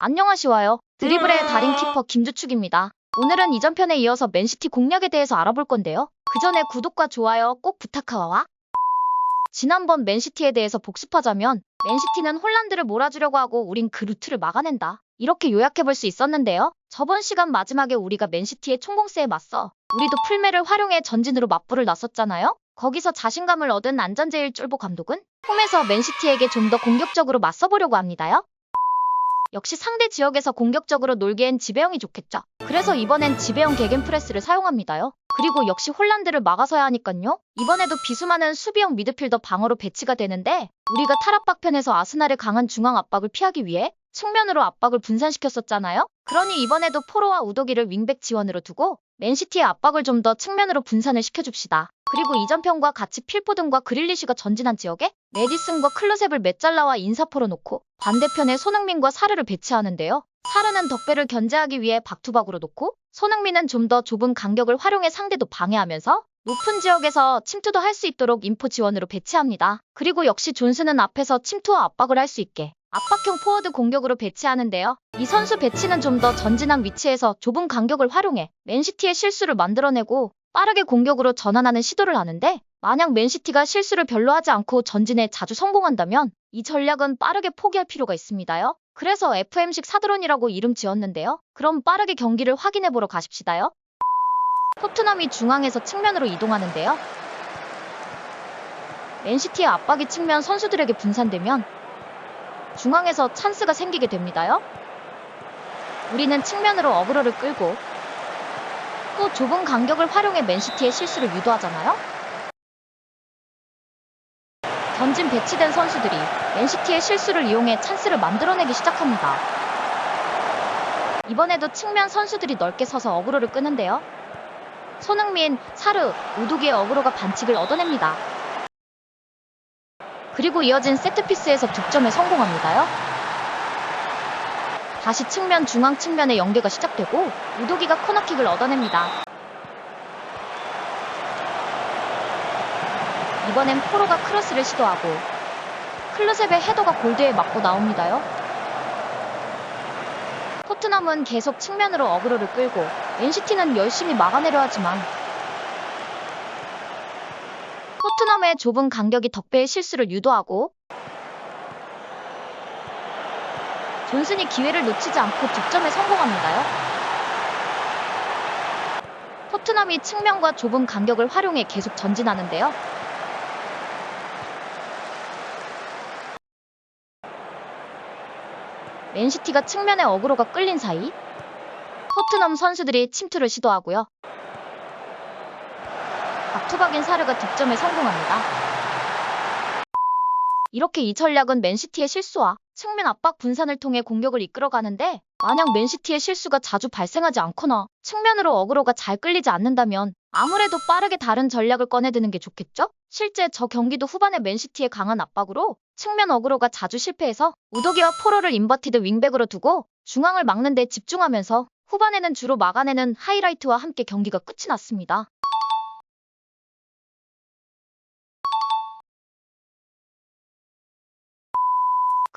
안녕하시와요. 드리블의 달인 키퍼 김주축입니다. 오늘은 이전 편에 이어서 맨시티 공략에 대해서 알아볼 건데요. 그 전에 구독과 좋아요 꼭 부탁하와. 지난번 맨시티에 대해서 복습하자면 맨시티는 홀란드를 몰아주려고 하고 우린 그 루트를 막아낸다. 이렇게 요약해볼 수 있었는데요. 저번 시간 마지막에 우리가 맨시티의 총공세에 맞서 우리도 풀매를 활용해 전진으로 맞불을 났었잖아요. 거기서 자신감을 얻은 안전제일 쫄보 감독은 홈에서 맨시티에게 좀 더 공격적으로 맞서보려고 합니다요. 역시 상대 지역에서 공격적으로 놀기엔 지배형이 좋겠죠. 그래서 이번엔 지배형 개겐프레스를 사용합니다요. 그리고 역시 홀란드를 막아서야 하니깐요. 이번에도 비수많은 수비형 미드필더 방어로 배치가 되는데 우리가 탈압박 편에서 아스날의 강한 중앙 압박을 피하기 위해 측면으로 압박을 분산시켰었잖아요. 그러니 이번에도 포로와 우도기를 윙백 지원으로 두고 맨시티의 압박을 좀 더 측면으로 분산을 시켜줍시다. 그리고 이전 편과 같이 필포든과 그릴리시가 전진한 지역에 메디슨과 클로셉을 맷잘라와 인사포로 놓고 반대편에 손흥민과 사르를 배치하는데요. 사르는 덕배를 견제하기 위해 박투박으로 놓고 손흥민은 좀 더 좁은 간격을 활용해 상대도 방해하면서 높은 지역에서 침투도 할 수 있도록 인포 지원으로 배치합니다. 그리고 역시 존스는 앞에서 침투와 압박을 할 수 있게 압박형 포워드 공격으로 배치하는데요. 이 선수 배치는 좀 더 전진한 위치에서 좁은 간격을 활용해 맨시티의 실수를 만들어내고 빠르게 공격으로 전환하는 시도를 하는데 만약 맨시티가 실수를 별로 하지 않고 전진에 자주 성공한다면 이 전략은 빠르게 포기할 필요가 있습니다요. 그래서 FM식 사드론이라고 이름 지었는데요. 그럼 빠르게 경기를 확인해 보러 가십시다요. 토트넘이 중앙에서 측면으로 이동하는데요. 맨시티의 압박이 측면 선수들에게 분산되면 중앙에서 찬스가 생기게 됩니다요. 우리는 측면으로 어그로를 끌고 또 좁은 간격을 활용해 맨시티의 실수를 유도하잖아요. 전진 배치된 선수들이 맨시티의 실수를 이용해 찬스를 만들어내기 시작합니다. 이번에도 측면 선수들이 넓게 서서 어그로를 끄는데요. 손흥민, 사르, 우두기의 어그로가 반칙을 얻어냅니다. 그리고 이어진 세트피스에서 득점에 성공합니다요. 다시 측면 중앙 측면의 연계가 시작되고 우도기가 코너킥을 얻어냅니다. 이번엔 포로가 크로스를 시도하고 클로셉의 헤더가 골드에 맞고 나옵니다요. 토트넘은 계속 측면으로 어그로를 끌고 맨시티는 열심히 막아내려 하지만 토트넘의 좁은 간격이 덕배의 실수를 유도하고 존슨이 기회를 놓치지 않고 득점에 성공합니다요. 토트넘이 측면과 좁은 간격을 활용해 계속 전진하는데요. 맨시티가 측면에 어그로가 끌린 사이 토트넘 선수들이 침투를 시도하고요. 박투박인 사르가 득점에 성공합니다. 이렇게 이 전략은 맨시티의 실수와 측면 압박 분산을 통해 공격을 이끌어가는데 만약 맨시티의 실수가 자주 발생하지 않거나 측면으로 어그로가 잘 끌리지 않는다면 아무래도 빠르게 다른 전략을 꺼내드는 게 좋겠죠? 실제 저 경기도 후반에 맨시티의 강한 압박으로 측면 어그로가 자주 실패해서 우도기와 포로를 인버티드 윙백으로 두고 중앙을 막는 데 집중하면서 후반에는 주로 막아내는 하이라이트와 함께 경기가 끝이 났습니다.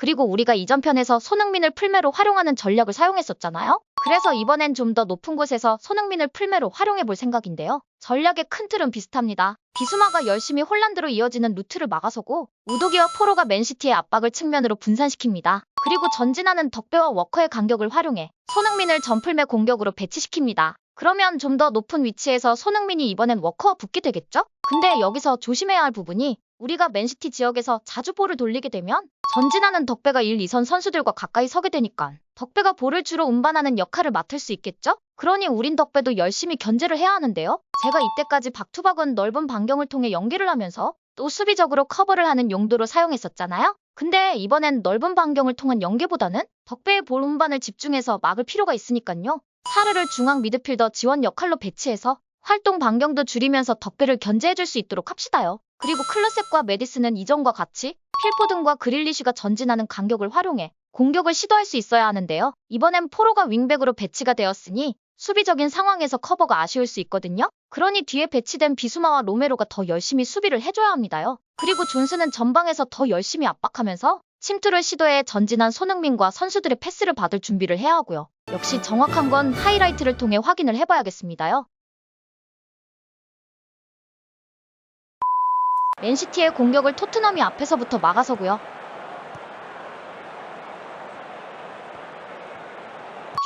그리고 우리가 이전 편에서 손흥민을 풀매로 활용하는 전략을 사용했었잖아요. 그래서 이번엔 좀 더 높은 곳에서 손흥민을 풀매로 활용해 볼 생각인데요. 전략의 큰 틀은 비슷합니다. 비수마가 열심히 홀란드로 이어지는 루트를 막아서고 우도기와 포로가 맨시티의 압박을 측면으로 분산시킵니다. 그리고 전진하는 덕배와 워커의 간격을 활용해 손흥민을 전풀매 공격으로 배치시킵니다. 그러면 좀 더 높은 위치에서 손흥민이 이번엔 워커와 붙게 되겠죠? 근데 여기서 조심해야 할 부분이 우리가 맨시티 지역에서 자주 볼을 돌리게 되면 전진하는 덕배가 1, 2선 선수들과 가까이 서게 되니까 덕배가 볼을 주로 운반하는 역할을 맡을 수 있겠죠? 그러니 우린 덕배도 열심히 견제를 해야 하는데요. 제가 이때까지 박투박은 넓은 반경을 통해 연계를 하면서 또 수비적으로 커버를 하는 용도로 사용했었잖아요. 근데 이번엔 넓은 반경을 통한 연계보다는 덕배의 볼 운반을 집중해서 막을 필요가 있으니까요. 사르를 중앙 미드필더 지원 역할로 배치해서 활동 반경도 줄이면서 덕배를 견제해줄 수 있도록 합시다요. 그리고 클로셉과 메디스는 이전과 같이 필포든과 그릴리시가 전진하는 간격을 활용해 공격을 시도할 수 있어야 하는데요. 이번엔 포로가 윙백으로 배치가 되었으니 수비적인 상황에서 커버가 아쉬울 수 있거든요. 그러니 뒤에 배치된 비수마와 로메로가 더 열심히 수비를 해줘야 합니다요. 그리고 존스는 전방에서 더 열심히 압박하면서 침투를 시도해 전진한 손흥민과 선수들의 패스를 받을 준비를 해야 하고요. 역시 정확한 건 하이라이트를 통해 확인을 해봐야겠습니다요. 맨시티의 공격을 토트넘이 앞에서부터 막아서고요.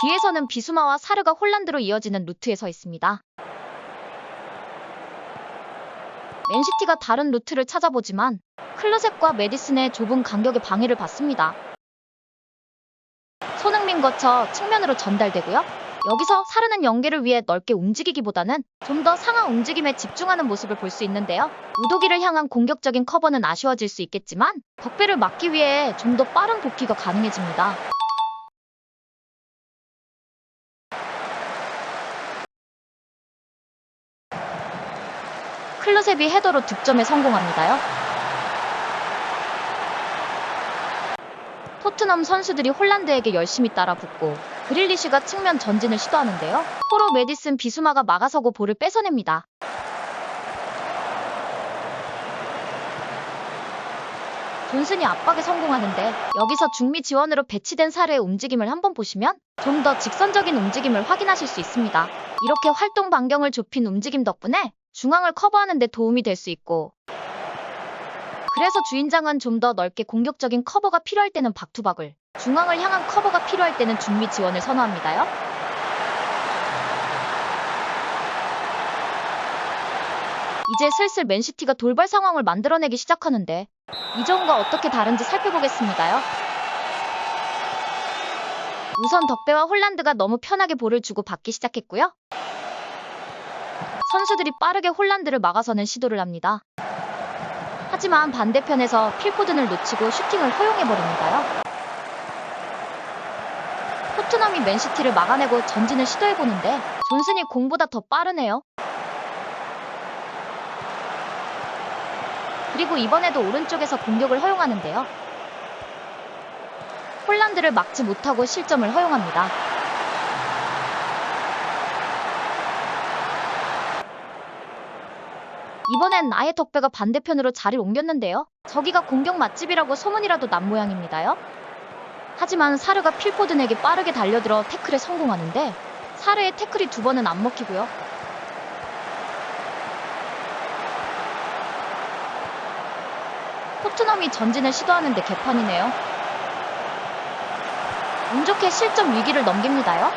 뒤에서는 비수마와 사르가 홀란드로 이어지는 루트에 서 있습니다. 맨시티가 다른 루트를 찾아보지만 클로셉과 메디슨의 좁은 간격의 방해를 받습니다. 손흥민 거쳐 측면으로 전달되고요. 여기서 사르는 연계를 위해 넓게 움직이기보다는 좀 더 상하 움직임에 집중하는 모습을 볼 수 있는데요. 우도기를 향한 공격적인 커버는 아쉬워질 수 있겠지만 덕배를 막기 위해 좀 더 빠른 복귀가 가능해집니다. 클로셉이 헤더로 득점에 성공합니다요. 토트넘 선수들이 홀란드에게 열심히 따라붙고 그릴리시가 측면 전진을 시도하는데요. 포로 메디슨 비수마가 막아서고 볼을 뺏어냅니다. 존슨이 압박에 성공하는데 여기서 중미 지원으로 배치된 사르의 움직임을 한번 보시면 좀 더 직선적인 움직임을 확인하실 수 있습니다. 이렇게 활동 반경을 좁힌 움직임 덕분에 중앙을 커버하는 데 도움이 될 수 있고 그래서 주인장은 좀 더 넓게 공격적인 커버가 필요할 때는 박투박을 중앙을 향한 커버가 필요할 때는 중미 지원을 선호합니다요. 이제 슬슬 맨시티가 돌발 상황을 만들어내기 시작하는데 이전과 어떻게 다른지 살펴보겠습니다요. 우선 덕배와 홀란드가 너무 편하게 볼을 주고 받기 시작했고요. 선수들이 빠르게 홀란드를 막아서는 시도를 합니다. 하지만 반대편에서 필포든을 놓치고 슈팅을 허용해버립니다요. 토트넘이 맨시티를 막아내고 전진을 시도해보는데 존슨이 공보다 더 빠르네요. 그리고 이번에도 오른쪽에서 공격을 허용하는데요. 홀란드를 막지 못하고 실점을 허용합니다. 이번엔 아예 덕배가 반대편으로 자리를 옮겼는데요. 저기가 공격 맛집이라고 소문이라도 난 모양입니다요. 하지만 사르가 필포든에게 빠르게 달려들어 태클에 성공하는데 사르의 태클이 두 번은 안 먹히고요. 토트넘이 전진을 시도하는데 개판이네요. 운 좋게 실점 위기를 넘깁니다요.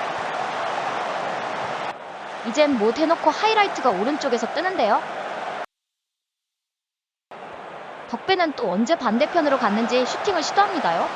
이젠 못 해놓고 하이라이트가 오른쪽에서 뜨는데요. 덕배는 또 언제 반대편으로 갔는지 슈팅을 시도합니다요.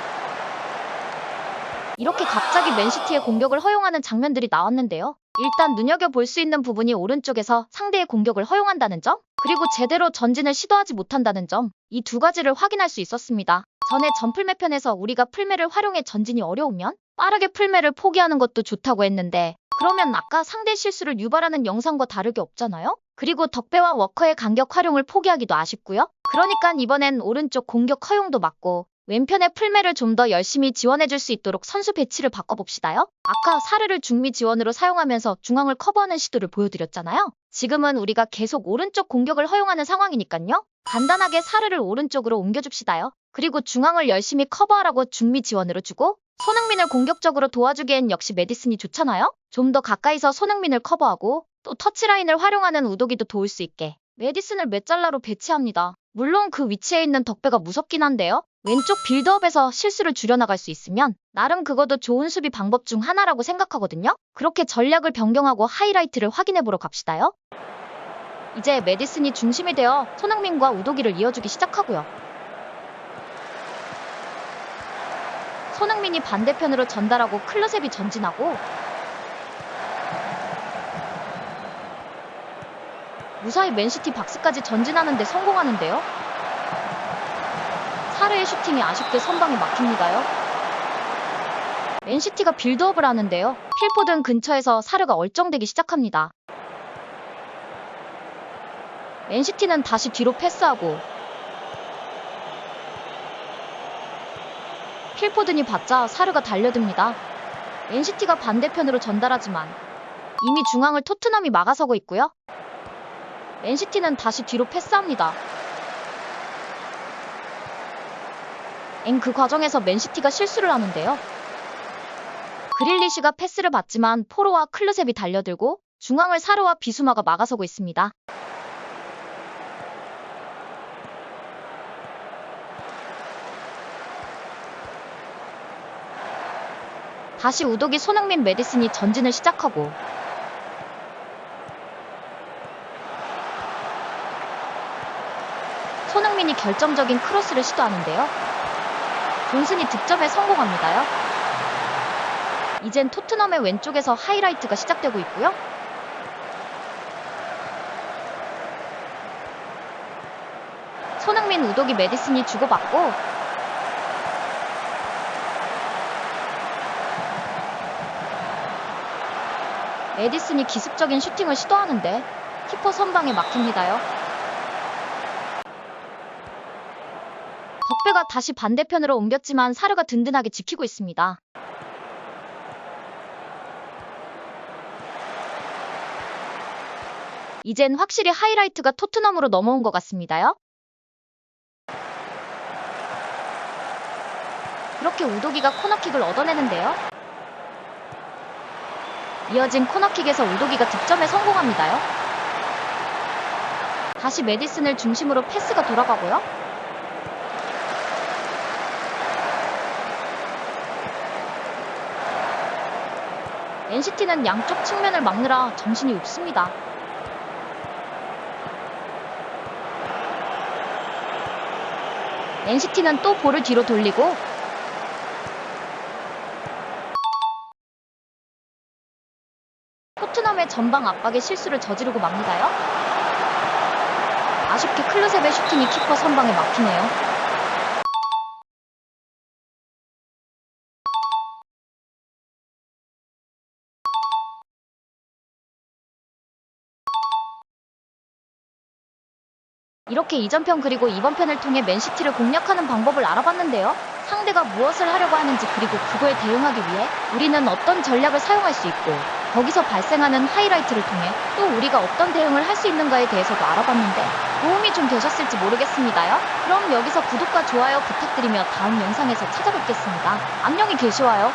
이렇게 갑자기 맨시티의 공격을 허용하는 장면들이 나왔는데요. 일단 눈여겨볼 수 있는 부분이 오른쪽에서 상대의 공격을 허용한다는 점, 그리고 제대로 전진을 시도하지 못한다는 점, 이 두 가지를 확인할 수 있었습니다. 전에 전풀매 편에서 우리가 풀매를 활용해 전진이 어려우면 빠르게 풀매를 포기하는 것도 좋다고 했는데 그러면 아까 상대 실수를 유발하는 영상과 다르게 없잖아요? 그리고 덕배와 워커의 간격 활용을 포기하기도 아쉽고요. 그러니까 이번엔 오른쪽 공격 허용도 맞고 왼편의 풀매를 좀 더 열심히 지원해줄 수 있도록 선수 배치를 바꿔봅시다요. 아까 사르를 중미 지원으로 사용하면서 중앙을 커버하는 시도를 보여드렸잖아요. 지금은 우리가 계속 오른쪽 공격을 허용하는 상황이니까요. 간단하게 사르를 오른쪽으로 옮겨줍시다요. 그리고 중앙을 열심히 커버하라고 중미 지원으로 주고 손흥민을 공격적으로 도와주기엔 역시 메디슨이 좋잖아요. 좀 더 가까이서 손흥민을 커버하고 또 터치라인을 활용하는 우도기도 도울 수 있게 메디슨을 메잘라로 배치합니다. 물론 그 위치에 있는 덕배가 무섭긴 한데요. 왼쪽 빌드업에서 실수를 줄여나갈 수 있으면 나름 그것도 좋은 수비 방법 중 하나라고 생각하거든요. 그렇게 전략을 변경하고 하이라이트를 확인해보러 갑시다요. 이제 메디슨이 중심이 되어 손흥민과 우도기를 이어주기 시작하고요. 손흥민이 반대편으로 전달하고 클로셉이 전진하고 무사히 맨시티 박스까지 전진하는 데 성공하는데요. 사르의 슈팅이 아쉽게 선방에 막힙니다요. 맨시티가 빌드업을 하는데요. 필포든 근처에서 사르가 얼쩡대기 시작합니다. 맨시티는 다시 뒤로 패스하고 필포든이 받자 사르가 달려듭니다. 맨시티가 반대편으로 전달하지만 이미 중앙을 토트넘이 막아서고 있고요. 맨시티는 다시 뒤로 패스합니다. 엥 그 과정에서 맨시티가 실수를 하는데요. 그릴리시가 패스를 받지만 포로와 클르셉이 달려들고 중앙을 사르와 비수마가 막아서고 있습니다. 다시 우독이 손흥민 메디슨이 전진을 시작하고 손흥민이 결정적인 크로스를 시도하는데요. 존슨이 득점에 성공합니다요. 이젠 토트넘의 왼쪽에서 하이라이트가 시작되고 있고요. 손흥민, 우독이 메디슨이 주고받고 메디슨이 기습적인 슈팅을 시도하는데 키퍼 선방에 막힙니다요. 덕배가 다시 반대편으로 옮겼지만 사르가 든든하게 지키고 있습니다. 이젠 확실히 하이라이트가 토트넘으로 넘어온 것 같습니다요. 그렇게 우도기가 코너킥을 얻어내는데요. 이어진 코너킥에서 우도기가 득점에 성공합니다요. 다시 메디슨을 중심으로 패스가 돌아가고요. NCT는 양쪽 측면을 막느라 정신이 없습니다. NCT는 또 볼을 뒤로 돌리고 토트넘의 전방 압박에 실수를 저지르고 맙니다요. 아쉽게 클루셉의 슈팅이 키퍼 선방에 막히네요. 이렇게 이전 편 그리고 이번 편을 통해 맨시티를 공략하는 방법을 알아봤는데요. 상대가 무엇을 하려고 하는지 그리고 그거에 대응하기 위해 우리는 어떤 전략을 사용할 수 있고 거기서 발생하는 하이라이트를 통해 또 우리가 어떤 대응을 할 수 있는가에 대해서도 알아봤는데 도움이 좀 되셨을지 모르겠습니다요. 그럼 여기서 구독과 좋아요 부탁드리며 다음 영상에서 찾아뵙겠습니다. 안녕히 계시와요.